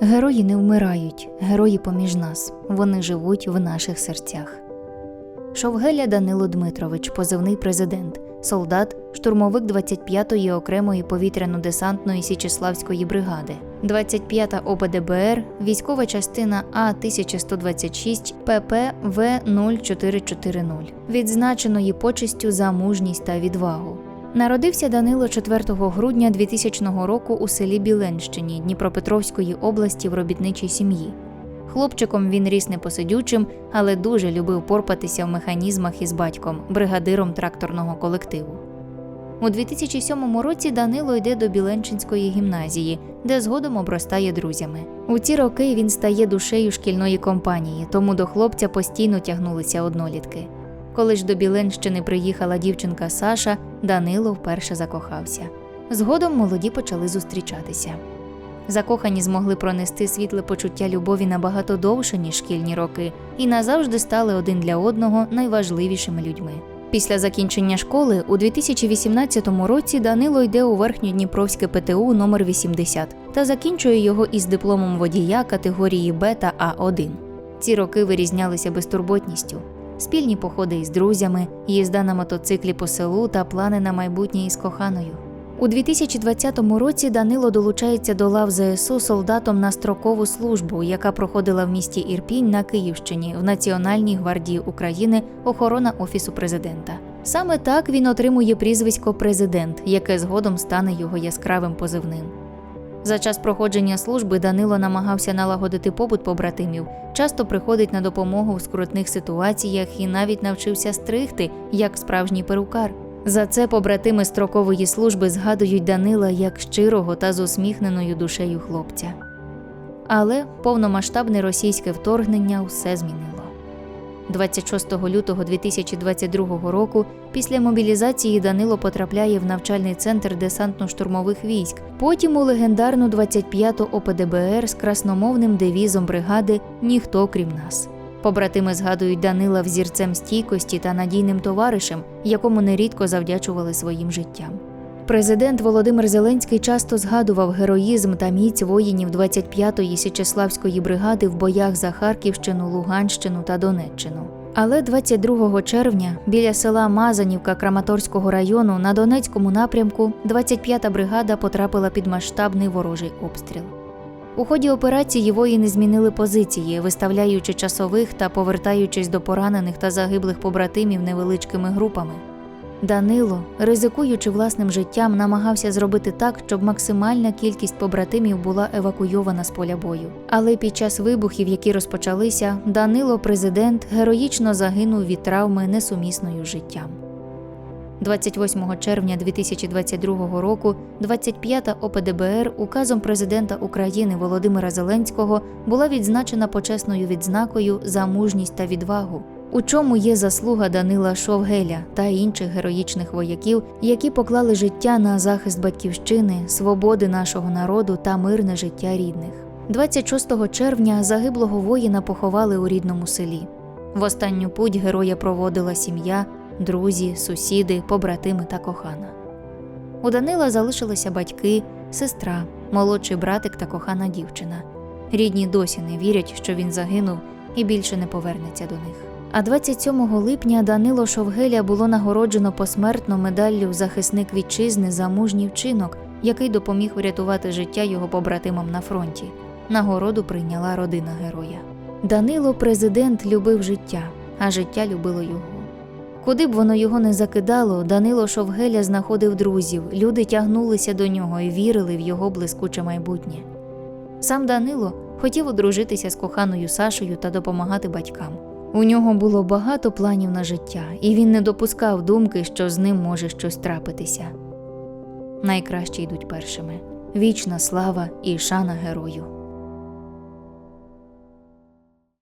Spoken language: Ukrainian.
Герої не вмирають, герої поміж нас. Вони живуть в наших серцях. Шовгеля Данило Дмитрович, позивний президент, солдат, штурмовик 25-ї окремої повітряно-десантної Січеславської бригади, 25-та ОПДБР, військова частина А 1126 ПП В 0440, відзначеної почестю за мужність та відвагу. Народився Данило 4 грудня 2000 року у селі Біленщині Дніпропетровської області в робітничій сім'ї. Хлопчиком він ріс непосидючим, але дуже любив порпатися в механізмах із батьком, бригадиром тракторного колективу. У 2007 році Данило йде до Біленчинської гімназії, де згодом обростає друзями. У ці роки він стає душею шкільної компанії, тому до хлопця постійно тягнулися однолітки. Коли ж до Біленщини приїхала дівчинка Саша, Данило вперше закохався. Згодом молоді почали зустрічатися. Закохані змогли пронести світле почуття любові набагато довше, ніж шкільні роки, і назавжди стали один для одного найважливішими людьми. Після закінчення школи у 2018 році Данило йде у верхньодніпровське ПТУ номер 80 та закінчує його із дипломом водія категорії Б та А1. Ці роки вирізнялися безтурботністю. Спільні походи із друзями, їзда на мотоциклі по селу та плани на майбутнє із коханою. У 2020 році Данило долучається до лав ЗСУ солдатом на строкову службу, яка проходила в місті Ірпінь на Київщині в Національній гвардії України охорона Офісу президента. Саме так він отримує прізвисько президент, яке згодом стане його яскравим позивним. За час проходження служби Данило намагався налагодити побут побратимів, часто приходить на допомогу в скрутних ситуаціях і навіть навчився стригти як справжній перукар. За це побратими строкової служби згадують Данила як щирого та з усміхненою душею хлопця. Але повномасштабне російське вторгнення все змінило. 26 лютого 2022 року після мобілізації Данило потрапляє в навчальний центр десантно-штурмових військ, потім у легендарну 25-ту ОПДБР з красномовним девізом бригади Ніхто крім нас. Побратими згадують Данила взірцем стійкості та надійним товаришем, якому нерідко завдячували своїм життям. Президент Володимир Зеленський часто згадував героїзм та міць воїнів 25-ї Січеславської бригади в боях за Харківщину, Луганщину та Донеччину. Але 22 червня біля села Мазанівка Краматорського району на Донецькому напрямку 25-та бригада потрапила під масштабний ворожий обстріл. У ході операції воїни змінили позиції, виставляючи часових та повертаючись до поранених та загиблих побратимів невеличкими групами. Данило, ризикуючи власним життям, намагався зробити так, щоб максимальна кількість побратимів була евакуйована з поля бою. Але під час вибухів, які розпочалися, Данило, президент, героїчно загинув від травми несумісною життям. 28 червня 2022 року 25-та ОПДБР указом президента України Володимира Зеленського була відзначена почесною відзнакою за мужність та відвагу. У чому є заслуга Данила Шовгеля та інших героїчних вояків, які поклали життя на захист батьківщини, свободи нашого народу та мирне життя рідних. 26 червня загиблого воїна поховали у рідному селі. В останню путь героя проводила сім'я, друзі, сусіди, побратими та кохана. У Данила залишилися батьки, сестра, молодший братик та кохана дівчина. Рідні досі не вірять, що він загинув і більше не повернеться до них. А 27 липня Данило Шовгеля було нагороджено посмертно медаллю захисник вітчизни за мужній вчинок, який допоміг врятувати життя його побратимам на фронті. Нагороду прийняла родина героя. Данило, президент, любив життя, а життя любило його. Куди б воно його не закидало, Данило Шовгеля знаходив друзів, люди тягнулися до нього і вірили в його блискуче майбутнє. Сам Данило хотів одружитися з коханою Сашею та допомагати батькам. У нього було багато планів на життя, і він не допускав думки, що з ним може щось трапитися. Найкраще йдуть першими вічна слава і шана герою.